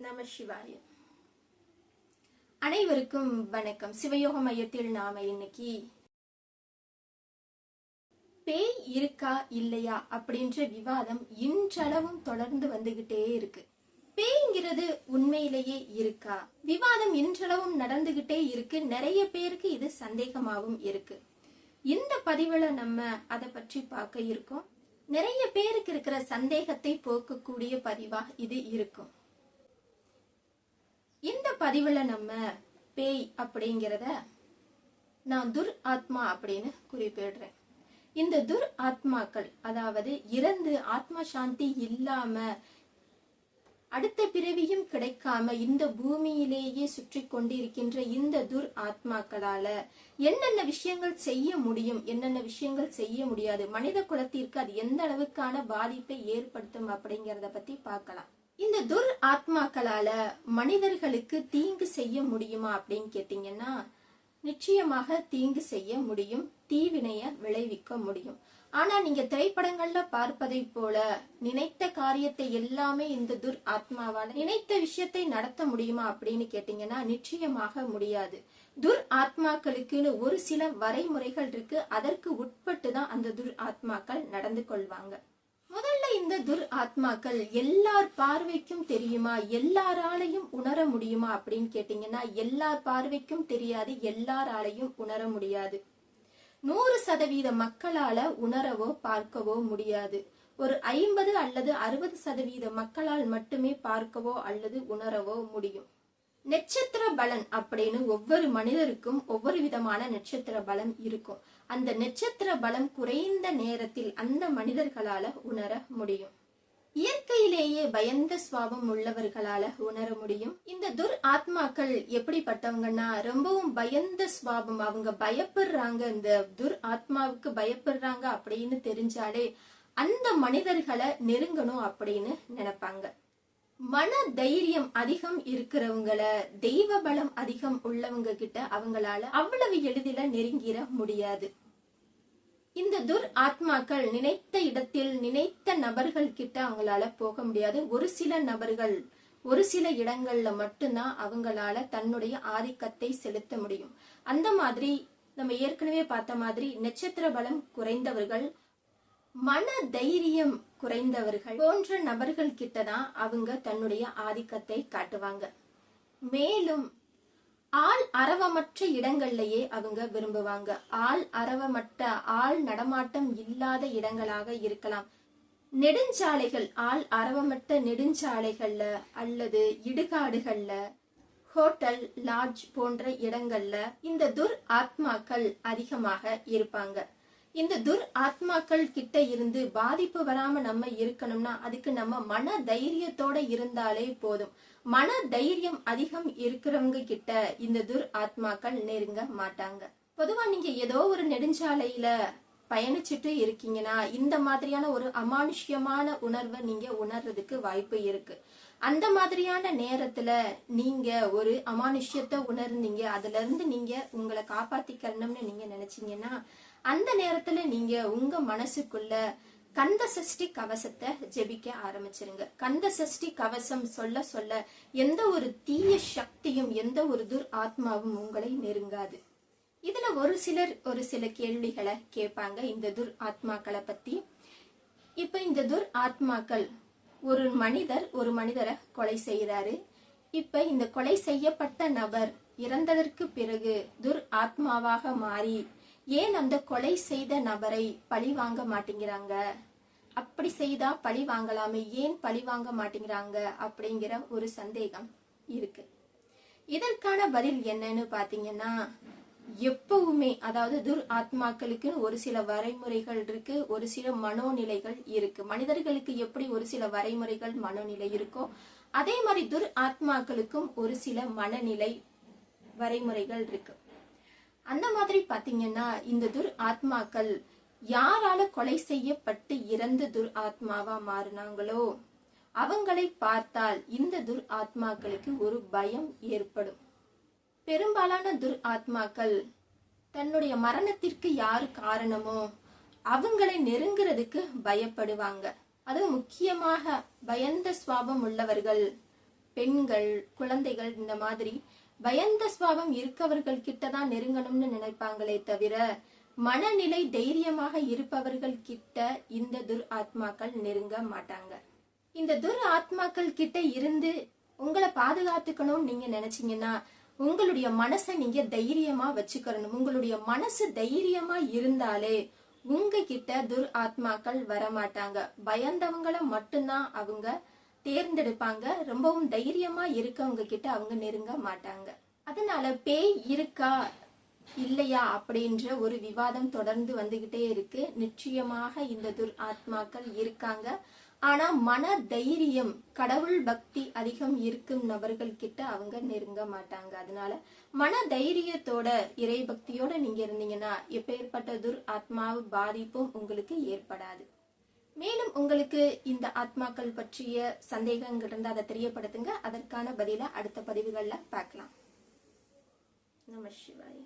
நம சிவாய. அனைவருக்கும் வணக்கம். சிவயோக மையத்தில் நாம இன்னைக்கு பேய் இருக்கா இல்லையா அப்படின்ற விவாதம் இன்றளவும் தொடர்ந்து வந்துகிட்டே இருக்கு. பேய்ங்கிறது உண்மையிலேயே இருக்கா? விவாதம் இன்றளவும் நடந்துகிட்டே இருக்கு. நிறைய பேருக்கு இது சந்தேகமாவும் இருக்கு. இந்த பதிவுல நம்ம அதை பற்றி பார்க்க இருக்கோம். நிறைய பேருக்கு இருக்கிற சந்தேகத்தை போக்கக்கூடிய பதிவா இது இருக்கும். பதிவுல நம்ம பேய் அப்படிங்கிறத நான் துர் ஆத்மா அப்படின்னு குறிப்பிடுறேன். இந்த துர் ஆத்மாக்கள் அதாவது இறந்து ஆத்மா சாந்தி இல்லாம அடுத்த பிறவியும் கிடைக்காம இந்த பூமியிலேயே சுற்றி கொண்டிருக்கின்ற இந்த துர் ஆத்மாக்களால என்னென்ன விஷயங்கள் செய்ய முடியும் என்னென்ன விஷயங்கள் செய்ய முடியாது மனித குலத்திற்கு அது எந்த அளவுக்கான பாதிப்பை ஏற்படுத்தும் அப்படிங்கறத பத்தி பார்க்கலாம். இந்த துர் ஆத்மாக்களால மனிதர்களுக்கு தீங்கு செய்ய முடியுமா அப்படின்னு கேட்டீங்கன்னா நிச்சயமாக தீங்கு செய்ய முடியும் தீவினைய விளைவிக்க முடியும். ஆனா நீங்க திரைப்படங்கள்ல பார்ப்பதை போல நினைத்த காரியத்தை எல்லாமே இந்த துர் ஆத்மாவால நினைத்த விஷயத்தை நடத்த முடியுமா அப்படின்னு கேட்டீங்கன்னா நிச்சயமாக முடியாது. துர் ஆத்மாக்களுக்குன்னு ஒரு சில வரைமுறைகள் இருக்கு. அதற்கு உட்பட்டு தான் அந்த துர் ஆத்மாக்கள் நடந்து கொள்வாங்க. முதல்ல இந்த துர் ஆத்மாக்கள் எல்லார் பார்வைக்கும் தெரியுமா? எல்லாராலையும் உணர முடியுமா அப்படின்னு கேட்டீங்கன்னா எல்லார் பார்வைக்கும் தெரியாது எல்லாராலையும் உணர முடியாது. நூறு சதவீத மக்களால உணரவோ பார்க்கவோ முடியாது. ஒரு ஐம்பது அல்லது அறுபது சதவீத மக்களால் மட்டுமே பார்க்கவோ அல்லது உணரவோ முடியும். நட்சத்திர பலன் அப்படின்னு ஒவ்வொரு மனிதருக்கும் ஒவ்வொரு விதமான நட்சத்திர பலம் இருக்கும். அந்த நட்சத்திர பலம் குறைந்த நேரத்தில் அந்த மனிதர்களால உணர முடியும். இயற்கையிலேயே பயந்த சுவாபம் உள்ளவர்களால உணர முடியும். இந்த துர் ஆத்மாக்கள் எப்படிப்பட்டவங்கன்னா ரொம்பவும் பயந்த சுவாபம் அவங்க பயப்படுறாங்க. இந்த துர் ஆத்மாவுக்கு பயப்படுறாங்க அப்படின்னு தெரிஞ்சாலே அந்த மனிதர்களை நெருங்கணும் அப்படின்னு நினைப்பாங்க. மன தைரியம் அதிகம் இருக்கிறவங்கள தெய்வ பலம் அதிகம் உள்ளவங்க கிட்ட அவங்களால அவ்வளவு எளிதில நெருங்கிட முடியாது. இந்த துர் ஆத்மாக்கள் நினைத்த இடத்தில் நினைத்த நபர்கள் கிட்ட அவங்களால போக முடியாது. ஒரு சில நபர்கள் ஒரு சில இடங்கள்ல மட்டும்தான் அவங்களால தன்னுடைய ஆதிக்கத்தை செலுத்த முடியும். அந்த மாதிரி நம்ம ஏற்கனவே பார்த்த மாதிரி நட்சத்திர பலம் குறைந்தவர்கள் மன தைரியம் குறைந்தவர்கள் போன்ற நபர்கள் கிட்டதான் அவங்க தன்னுடைய ஆதிக்கத்தை காட்டுவாங்க. மேலும் ஆள் அரவமற்ற இடங்கள்லயே அவங்க விரும்புவாங்க. ஆள் அரவமற்ற ஆள் நடமாட்டம் இல்லாத இடங்களாக இருக்கலாம். நெடுஞ்சாலைகள் ஆள் அரவமற்ற நெடுஞ்சாலைகள்ல அல்லது இடுகாடுகள்ல ஹோட்டல் லாட்ஜ் போன்ற இடங்கள்ல இந்த துர் ஆத்மாக்கள் அதிகமாக இருப்பாங்க. இந்த துர் ஆத்மாக்கள் கிட்ட இருந்து பாதிப்பு வராம நம்ம இருக்கணும்னா அதுக்கு நம்ம மன தைரியத்தோட இருந்தாலே போதும். மன தைரியம் அதிகம் இருக்கிறவங்க கிட்ட இந்த துர் ஆத்மாக்கள் நெருங்க மாட்டாங்க. பொதுவா நீங்க ஏதோ ஒரு நெடுஞ்சாலையில பயணிச்சுட்டு இருக்கீங்கன்னா இந்த மாதிரியான ஒரு அமானுஷ்யமான உணர்வை நீங்க உணர்றதுக்கு வாய்ப்பு இருக்கு. அந்த மாதிரியான நேரத்துல நீங்க ஒரு அமானுஷ்யத்தை உணர்ந்தீங்க. அதுல இருந்து நீங்க உங்களை காப்பாத்திக்கணும்னு நீங்க நினைச்சீங்கன்னா அந்த நேரத்துல நீங்க உங்க மனசுக்குள்ள கந்த சஷ்டி கவசத்தை ஜெபிக்க ஆரம்பிச்சிருங்க. கந்த சஷ்டி கவசம் சொல்ல சொல்ல எந்த ஒரு தீய சக்தியும் எந்த ஒரு துர் ஆத்மாவும் உங்களை நெருங்காது. இதுல ஒரு சிலர் ஒரு சில கேள்விகளை கேட்பாங்க இந்த துர் ஆத்மாக்களை பத்தி. இப்ப இந்த துர் ஆத்மாக்கள் ஒரு மனிதர் ஒரு மனிதரை கொலை செய்யறாரு இப்ப இந்த கொலை செய்யப்பட்ட நபர் இறந்ததற்கு பிறகு துர் ஆத்மாவாக மாறி ஏன் அந்த கொலை செய்த நபரை பழி வாங்க மாட்டேங்கிறாங்க? அப்படி செய்தா பழி வாங்கலாமே ஏன் பழி வாங்க மாட்டேங்கிறாங்க அப்படிங்கிற ஒரு சந்தேகம் இருக்கு. இதற்கான பதில் என்னன்னு பாத்தீங்கன்னா எப்பவுமே அதாவது துர் ஆத்மாக்களுக்கு ஒரு சில வரைமுறைகள் இருக்கு ஒரு சில மனோநிலைகள் இருக்கு. மனிதர்களுக்கு எப்படி ஒரு சில வரைமுறைகள் மனோநிலை இருக்கோ அதே மாதிரி துர் ஆத்மாக்களுக்கும் ஒரு சில மனநிலை வரைமுறைகள் இருக்கு. அந்த மாதிரி பாத்தீங்கன்னா இந்த துர் ஆத்மாக்கள் யாரால கொலை செய்யப்பட்டு இறந்த துர் ஆத்மாவா மாறினாங்களோ அவங்களை பார்த்தால் இந்த துர் ஆத்மாக்களுக்கு ஒரு பயம் ஏற்படும். பெரும்பாலான துர் ஆத்மாக்கள் தன்னுடைய மரணத்திற்கு யாரு காரணமோ அவங்களை நெருங்குறதுக்கு பயப்படுவாங்க. அது முக்கியமாக பயந்த சுவாபம் உள்ளவர்கள் பெண்கள் குழந்தைகள் இந்த மாதிரி பயந்த சுவாபம் இருக்கவர்கள் கிட்டதான் நெருங்கணும்னு நினைப்பாங்களே தவிர மனநிலை தைரியமாக இருப்பவர்கள் கிட்ட இந்த துர் ஆத்மாக்கள் நெருங்க மாட்டாங்க. இந்த துர் ஆத்மாக்கள் கிட்ட இருந்து உங்களை பாதுகாத்துக்கணும்னு நீங்க நினைச்சீங்கன்னா உங்களுடைய மனசை நீங்க தைரியமா வச்சுக்கணும் உங்களுடைய மனசு தைரியமா இருந்தாலே உங்ககிட்ட துர் ஆத்மாக்கள் வரமாட்டாங்க. பயந்தவங்களை மட்டும்தான் அவங்க தேர்ந்தெடுப்பாங்க. ரொம்பவும் தைரியமா இருக்கவங்க கிட்ட அவங்க நெருங்க மாட்டாங்க. அதனால பேய் இருக்கா இல்லையா அப்படின்ற ஒரு விவாதம் தொடர்ந்து வந்துகிட்டே இருக்கு. நிச்சயமாக இந்த துர் ஆத்மாக்கள் இருக்காங்க. ஆனா மன தைரியம் கடவுள் பக்தி அதிகம் இருக்கும் நபர்கள் கிட்ட அவங்க நெருங்க மாட்டாங்க. அதனால மன தைரியத்தோட இறை பக்தியோட நீங்க இருந்தீங்கன்னா எப்பேற்பட்ட துர் ஆத்மாவு பாதிப்பும் உங்களுக்கு ஏற்படாது. மேலும் உங்களுக்கு இந்த ஆத்மாக்கள் பற்றிய சந்தேகங்கள் இருந்தால் அதை தெரியப்படுத்துங்க. அதற்கான பதிலை அடுத்த பதிவுகளில் பார்க்கலாம். நம சிவாய.